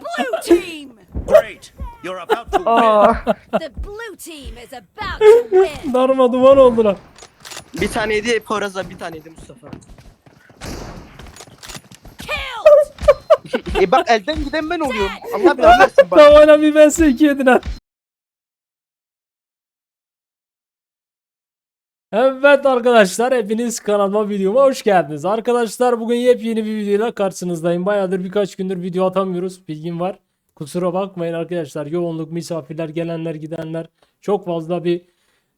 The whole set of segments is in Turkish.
Blue team! Great. You're about to win. Aa, The blue team is about to win! Darma duman oldular. bir tane yedi Poyraz'a bir tane yedi Mustafa. Killed! e bak elden giden ben oluyorum. Allah belanı versin bak. Tavayla bir vs 2 yediler. Evet arkadaşlar hepiniz kanalıma videoma hoş geldiniz. Arkadaşlar bugün yepyeni bir videoyla karşınızdayım. Bayağıdır birkaç gündür video atamıyoruz. Bilgim var. Kusura bakmayın arkadaşlar. Yoğunluk, misafirler, gelenler, gidenler. Çok fazla bir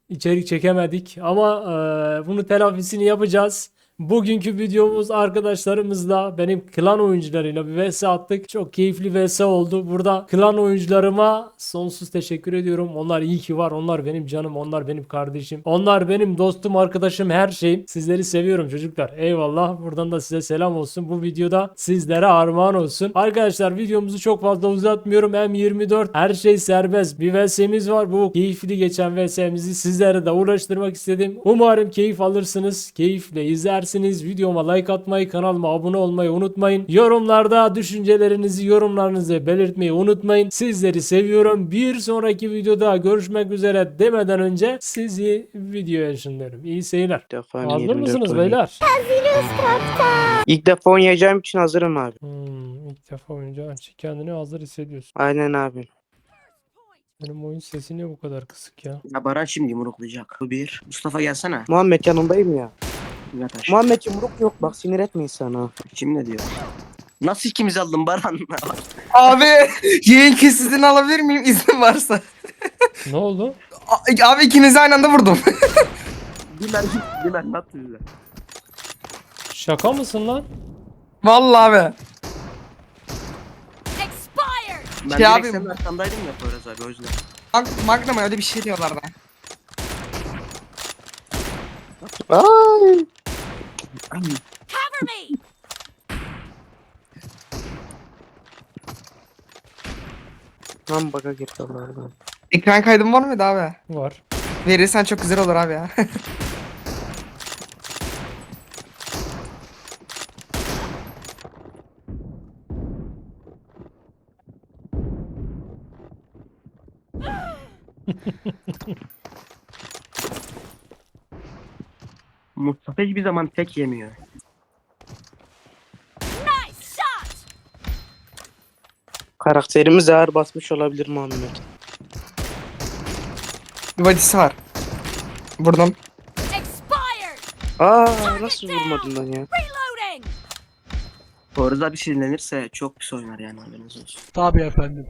içerik çekemedik. Ama eee, bunu telafisini yapacağız. Bugünkü videomuz arkadaşlarımızla benim klan oyuncularıyla bir vs attık. Çok keyifli vs oldu. Burada klan oyuncularıma sonsuz teşekkür ediyorum. Onlar iyi ki var. Onlar benim canım. Onlar benim kardeşim. Onlar benim dostum, arkadaşım, her şeyim. Sizleri seviyorum çocuklar. Eyvallah. Buradan da size selam olsun. Bu videoda sizlere armağan olsun. Arkadaşlar videomuzu çok fazla uzatmıyorum. M24 her şey serbest. Bir vs'miz var. Bu keyifli geçen vs'mizi sizlere de uğraştırmak istedim. Umarım keyif alırsınız. Keyifle izlersiniz. Videoma like atmayı, kanalıma abone olmayı unutmayın. Yorumlarda düşüncelerinizi, yorumlarınızı belirtmeyi unutmayın. Sizleri seviyorum. Bir sonraki videoda görüşmek üzere demeden önce sizi videoya ışınlıyorum. İyi seyirler. Defa Hazır 24 mısınız beyler? İlk defa oynayacağım için hazırım abi. Hmm, ilk defa oynayacağın için kendini hazır hissediyorsun. Aynen abi. Benim oyun sesi niye bu kadar kısık ya? Ya Baran şimdi yumruklayacak. Bu bir. Mustafa gelsene. Muhammed yanındayım ya. Yat aşağı. Muhammed yumruk yok bak sinir etme insana. Şimdi ne diyor? Nasıl ikimiz aldın Baran? Abi yayın kesitini alabilir miyim izin varsa? Ne oldu? A- Abi ikinizi aynı anda vurdum. Dimen, dimen ne yaptı bize? Şaka mısın lan? Vallahi abi. Expired! Ben Şey direkt abi- senin arkandaydım ya Poyraz abi o yüzden. Mag Magnum öyle bir şey diyorlar da. Ay. Cover me! Lan baka girdi Allah'ım. Ekran kaydım var mıydı abi? Var. Verirsen çok güzel olur abi ya. Mustafa hiçbir zaman tek yemiyor. Nice shot! Karakterimiz ağır basmış olabilir Muhammed. bir badisi var. Vurdum. Aa nasıl vurmadın lan ya? Poyraz abi sinirlenirse çok pis oynar yani haberiniz olsun. Tabii efendim.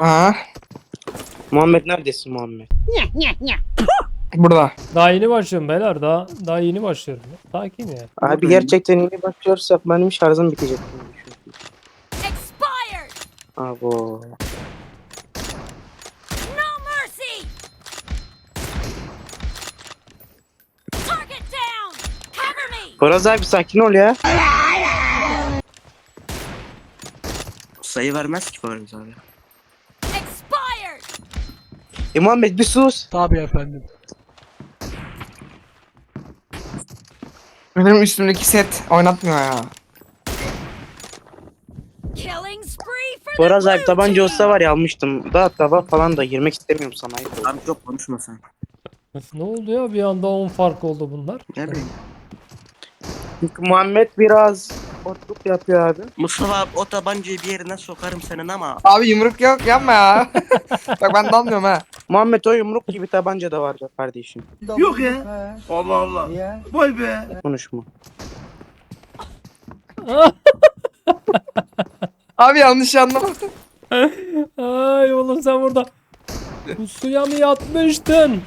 Aa, Muhammed neredesin Muhammed? Burada. Daha yeni başlıyorum beyler. Daha daha yeni başlıyorum. Sakin ya. Abi gerçekten iyi başlıyorsak benim şarjım bitecek. Abo. No mercy! Target down! Cover me! Poyraz abi sakin ol ya. Sayı vermez ki Poyraz abi. Expired! E Muhammed bir sus. Tabii efendim. Benim üstümdeki set oynatmıyor ya. Killing spree for abi blue tabanca team! olsa var ya almıştım. Daha tava falan da girmek istemiyorum sana. ayıp oldu. Abi çok konuşma sen. Ne oldu ya bir anda 10 fark oldu bunlar. Ne bileyim. Çünkü Muhammed biraz otluk yapıyor abi. Mustafa abi o tabancayı bir yerine sokarım senin ama Abi yumruk yok yapma ya. Bak ben dalmıyorum ha. Muhammed o yumruk gibi tabanca da var kardeşim. Yok ya. Allah Allah. Vay be. Konuşma. Abi yanlış anlama. Ay oğlum sen burada. Bu suya mı yatmıştın?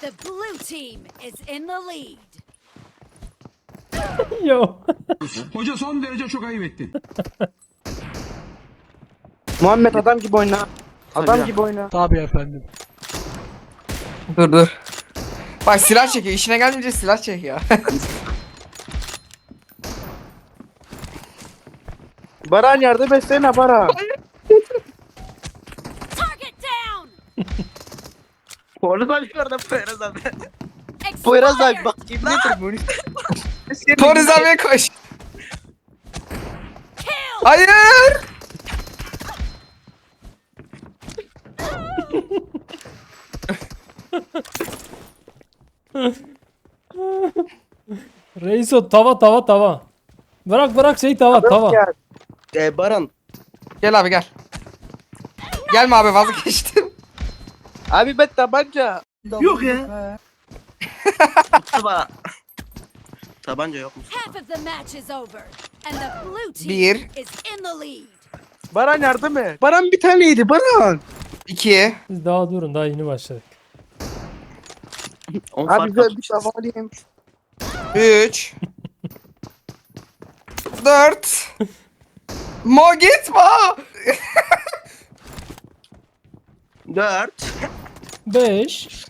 The blue team is in the lead. Yo. Hoca son derece çok ayıp ettin. Muhammed adam gibi oyna. Adam gibi oyna. Tabii efendim. Dur dur. Bak silah çekiyor. İşine gelmeyince silah çekiyor. Baran yardım etsene Baran. Target down! Poyraz abi orada Poyraz abi. Poyraz abi bak ibnedir bunu. Poyraz abiye koş. Hayır. Reiso tava tava tava. Bırak bırak şey tava tava. Ya, e, Baran. Gel abi gel. Gelme abi vazgeçtim. Abi ben tabanca. Yok ya. Mustafa. Tabanca yok mu? Half of the match is over, and the blue team Bir. is in the lead. Baran yardım et. Baran bir taneydi Baran. İki. Siz daha durun daha yeni başladık. 10 Abi fark ben atmış. bir tava alayım. Üç. Dört. Mo gitme. 4. 5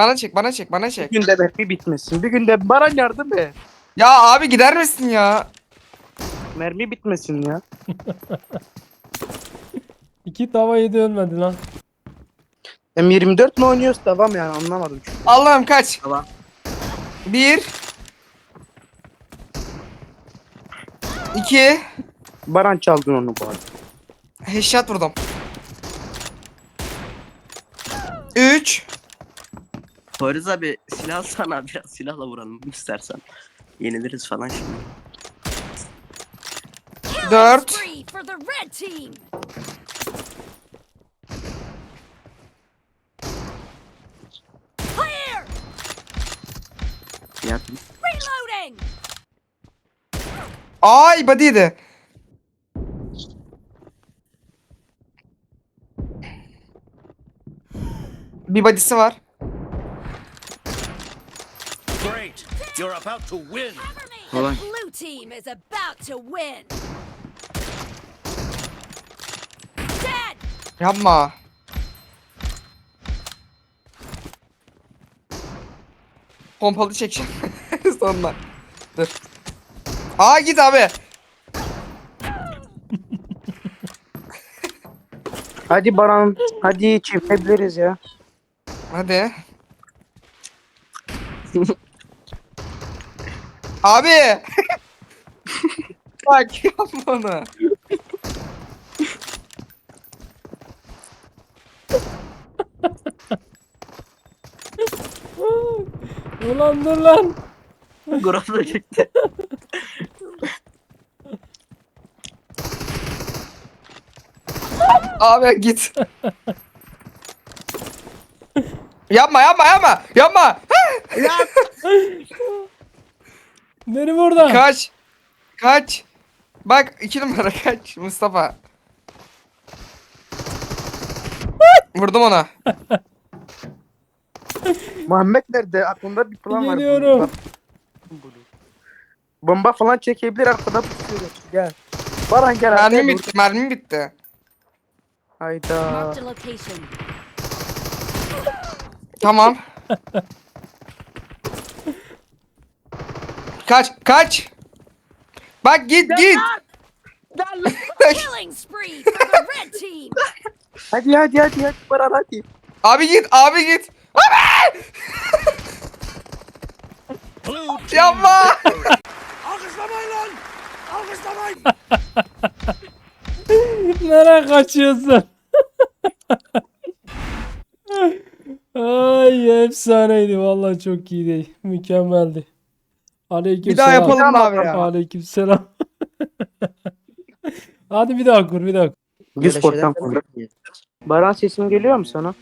Bana çek bana çek bana Bir çek. günde mermi bitmesin. Bir günde Baran yardım et. Ya abi gider misin ya? Mermi bitmesin ya. 2 tava yedi ölmedi lan. M24 mi oynuyoruz tamam yani anlamadım. çünkü. Allah'ım kaç. Tamam. Bir. İki. Baran çaldın onu bu arada. Headshot vurdum. Üç. Poyraz abi silah alsana biraz silahla vuralım istersen. Yeniliriz falan şimdi. Dört. spree for the red team. Clear. Ya Reloading. Ay body'ydi. Bir body'si var. Great. You're about to win. On. blue team is about to win. Dead. Yapma. Pompalı çekeceğim. Sonuna. Dur. Aa git abi. Hadi Baran. Hadi çiftleyebiliriz ya. Hadi. abi. Bak yapma onu. Ulan dur lan. Gross da çekti. Abi git. yapma yapma yapma. Yapma. Beni burada. Kaç. Kaç. Bak iki numara kaç Mustafa. Vurdum ona. Muhammed nerede? Aklımda bir plan var. Geliyorum. Bomba falan çekebilir arkada pusuyor. Gel. Baran gel. Mermim bitti mermim bitti. Hayda. Tamam. kaç kaç. Bak git git. Killing spree for the red team. Hadi hadi hadi hadi Baran hadi. abi git abi git. Abi! Yapma. Alkışlamayın lan. Alkışlamayın. Nereye kaçıyorsun? Ay efsaneydi vallahi çok iyiydi. Mükemmeldi. Aleyküm Bir daha selam. yapalım abi ya? Aleyküm selam. Hadi bir daha kur bir daha kur. Discord'dan konuş. Baran sesim geliyor mu sana?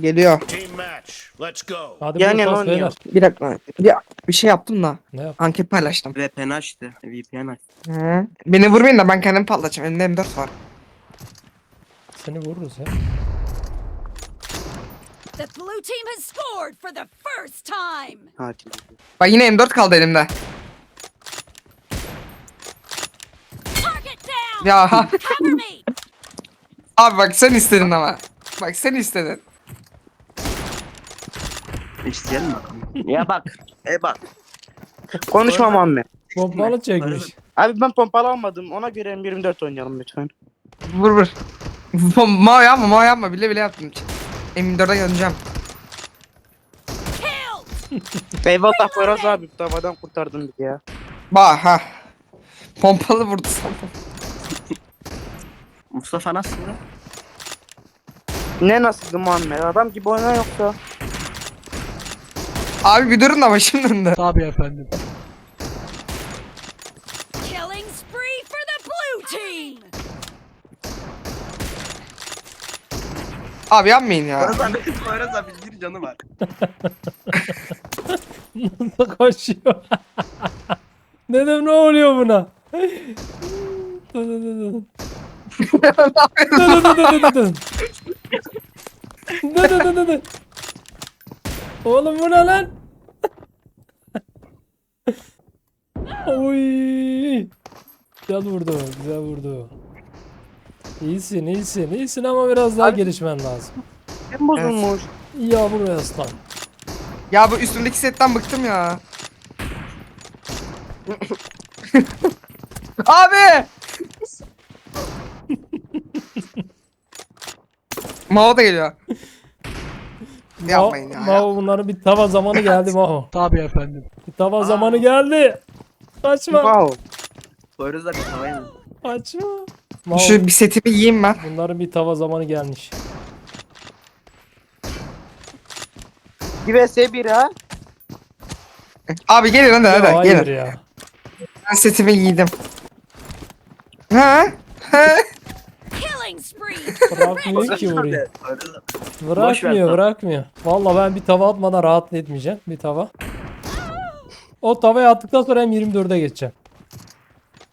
Geliyor. Team match. Let's go. Hadi Yani yani oynuyor. beyler. Bir dakika. Bir, bir şey yaptım da. Ne yap? Anket paylaştım. VPN açtı. VPN açtı. Hı. Beni vurmayın da ben kendimi patlatacağım. Elimde M4 var. Seni vururuz ya. The blue team has scored for the first time. Hadi. Bak yine M4 kaldı elimde. Target down. Ya Cover me. abi bak sen istedin ama. Bak sen istedin. İsteyelim bakalım. Ya bak. E bak. Konuşma Muhammed. Pompalı çekmiş. Abi ben pompalı almadım. Ona göre M24 oynayalım lütfen. Vur vur. Ma yapma ma yapma bile bile yaptım. M4'e döneceğim. Eyvallah Poyraz abi. Davadan kurtardın bizi ya. Bak ha. Pompalı vurdu sana. Mustafa nasıl? Ne nasıldı Muhammed? Adam gibi oyna yoksa. Abi bir durun da başım döndü. Killing spree for the blue team! Abi yapmayın ya. Poyraz abi, Poyraz abi bir canı var. Nasıl koşuyor? Dedim ne oluyor buna? Dı dı dı dı. Dı dı dı dı dı dı. Dı dı dı dı dı. Oğlum bu ne lan? Oy. Güzel vurdu, güzel vurdu. İyisin, iyisin, iyisin ama biraz daha gelişmen lazım. Kim bozulmuş? Ya buraya aslan. Ya bu üstümdeki setten bıktım ya. Abi! Mao da geliyor. Yapmayın ya. Maho bunların bir tava zamanı geldi Maho. Tabii efendim. Bir tava zamanı geldi. Kaçma. Wow. Poyraz abi tavayı mı? Kaçma. Maho, Şu bir setimi yiyeyim ben. bunların bir tava zamanı gelmiş. Bir vs 1 ha. Abi gelin hadi Ya hadi hayır gelin. ya. Ben setimi giydim. Ha? Ha? Killing spree! Bırakmıyor ki ver Bırakmıyor bırakmıyor. Valla ben bir tava atmadan rahat etmeyeceğim. Bir tava. O tavaya attıktan sonra hem 24'e geçeceğim.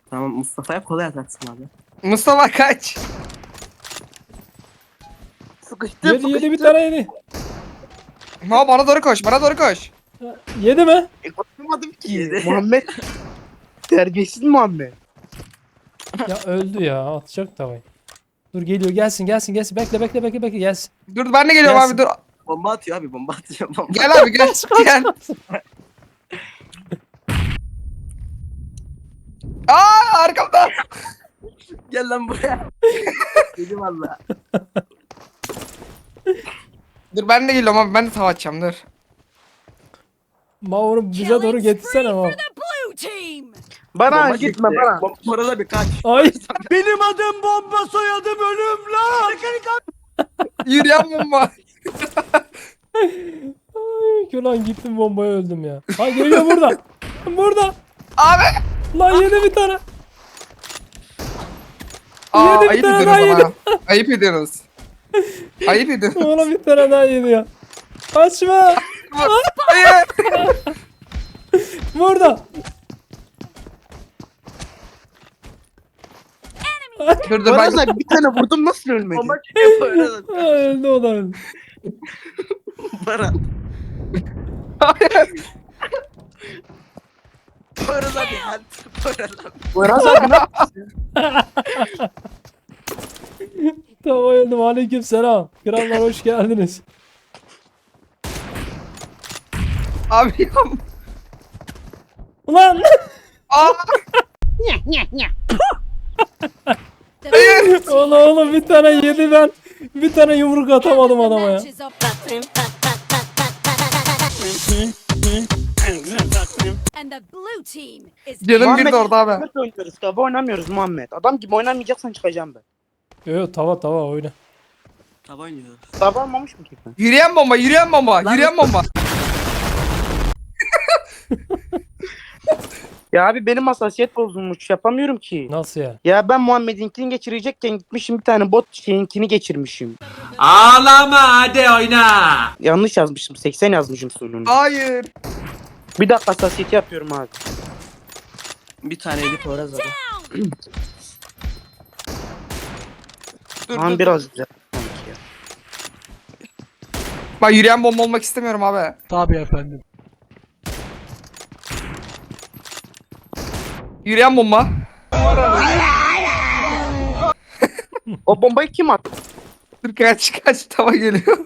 Tamam Mustafa'ya kolay atarsın abi. Mustafa kaç. Sıkıştım Yedi yedi bir tane yedi. Mao bana doğru koş bana doğru koş. Yedi mi? E, Konuşamadım ki. Yedi. Muhammed. Terbiyesiz Muhammed. Ya öldü ya atacak tavayı. Dur geliyor gelsin gelsin gelsin bekle bekle bekle bekle gelsin. Dur ben de geliyorum Gelsin. abi dur. Bomba atıyor abi bomba atıyor bomba. Gel abi gel. gel. Aa arkamda. Gel lan buraya. Dedim valla. Dur ben de geliyorum abi ben de tava atacağım dur. Mao'nu bize doğru getirsene team! Bana Bomba gitme gitti. bana. Bom- Poyraz abi kaç. Ay. Benim adım bomba soyadım ölüm lan. Yürüyen bomba. Ay ulan gittim bombaya öldüm ya. Ha geliyor burada. Burada. Abi. Lan yedi bir tane. Aa Yedi bir ayıp tane ediyorsunuz daha ama. Ayıp ediyorsunuz. Ayıp ediyorsunuz. Oğlum bir tane daha yedi ya. Kaçma. Hayır. Burada. dur dur ben. Abi bir tane vurdum nasıl ölmedi? Ha, öldü o da öldü. Abi help. Poyraz abi. Poyraz abi ne Tamam öldüm. Aleyküm selam. Krallar hoş geldiniz. Abi ya. Ulan. Aa. Oğlum oğlum bir tane yedi ben. Bir tane yumruk atamadım adama ya. Canım girdi orada abi. Muhammed oynuyoruz. Tava oynamıyoruz Muhammed. Adam gibi oynamayacaksan çıkacağım ben. Yok yok tava tava oyna. Tava oynuyor. Tava almamış mı ki? Yürüyen bomba, yürüyen bomba, yürüyen bomba. Ya abi benim hassasiyet bozulmuş. Yapamıyorum ki. Nasıl ya? Ya ben Muhammed'inkini geçirecekken gitmişim bir tane bot şeyinkini geçirmişim. Ağlama hadi oyna. Yanlış yazmışım. 80 yazmışım sonunu. Hayır. Bir dakika hassasiyet yapıyorum abi. Bir tane yedi Poyraz abi. Dur, Tamam dur. biraz güzel. sanki ya. Yürüyen bomba olmak istemiyorum abi. Tabii efendim. Yürüyen bomba. O bombayı kim attı? Dur kaç kaç tava geliyor.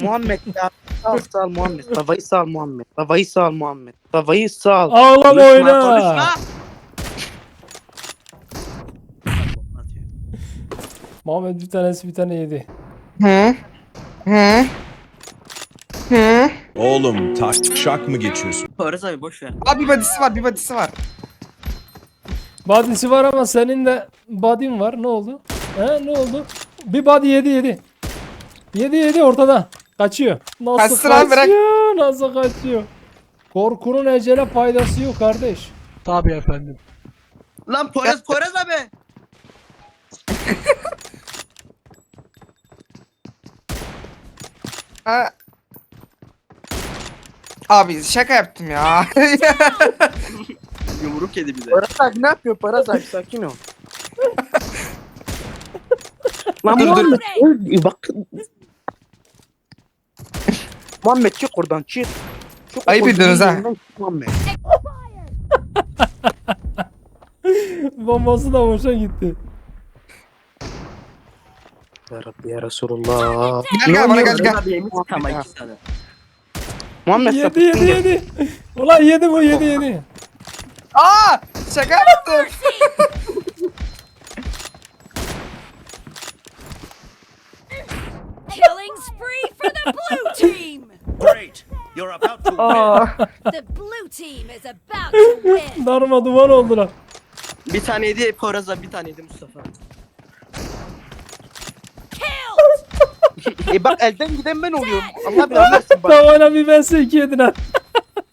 Muhammed ya. Sal sal Muhammed. Tavayı sal Muhammed. Tavayı sal Muhammed. Tavayı sal. Ağlama oyna. konuşma. Muhammed bir tanesi bir tane yedi. Hı? Hı? Hı? Oğlum tak şak mı geçiyorsun? Poyraz abi boş ver. Abi bir badisi var bir badisi var. Body'si var ama senin de body'in var. Ne oldu? He ne oldu? Bir body yedi yedi. Yedi yedi ortada. Kaçıyor. Nasıl Kaçsın abi, bırak. kaçıyor? Nasıl kaçıyor? Korkunun ecele faydası yok kardeş. Lan Poyraz Poyraz abi. Ha. Abi şaka yaptım ya. Yumruk yedi bize. Paraz abi ne yapıyor Paraz abi sakin ol. Lan Dur, dur. Öl- bak. Muhammed çık oradan çık. Çık Ayıp ediyorsunuz ha. Muhammed. Bombası da boşa gitti. Ya Rabbi ya Resulullah. Gel gel bana gel gel. ama iki tane. Muhammed Yedi sapıttın yedi gel. yedi. Ulan yedi bu yedi yedi. Aa! Şaka yaptım. Killing spree for the blue team! You're about to Aa. The blue team is about to win! Darma duman oldular. Bir tane yedi Poyraz abi bir tane yedi Mustafa. Killed! E bak elden giden ben oluyorum. Allah bilir anlarsın bak. Tavayla bir bense iki yediler.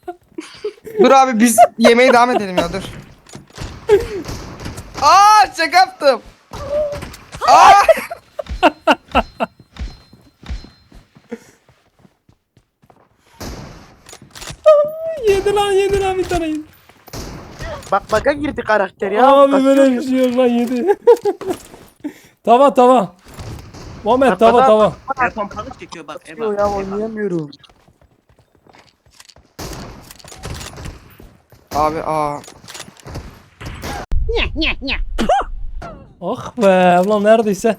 Dur abi biz yemeğe devam edelim ya dur. Aa şaka yaptım. Aa! Yedi lan yedi lan bir tane yedi. Bak baka girdi karakter ya. Abi Kasıyor böyle ya. bir şey yok lan yedi. tava tava. Muhammed Bak, tava bak, tava. E pompalık çekiyor bak. E bak. ya e bak. oynayamıyorum. Abi aa. Ah be ulan neredeyse.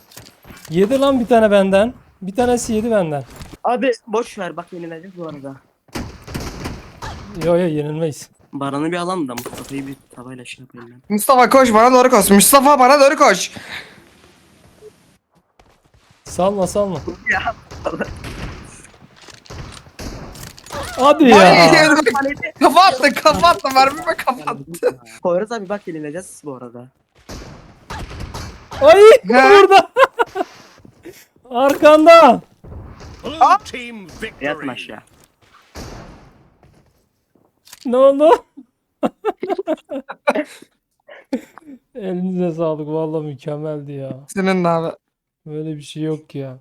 Yedi lan bir tane benden. Bir tanesi yedi benden. Abi boş ver bak yenilecek bu arada. Yo yo yenilmeyiz. Baran'ı bir alalım da Mustafa'yı bir tavayla şey yapayım ben. Mustafa koş bana doğru koş. Mustafa bana doğru koş. Salma salma. Ya. Hadi Ay, ya. kafa attı kafa attı. Var mı kafa attı. Poyraz abi bak yenileceğiz bu arada. Ay burada. Arkanda. Blue team Yatma victory. aşağı. Ne oldu? Elinize sağlık vallahi mükemmeldi ya. Senin de abi. Böyle bir şey yok ya.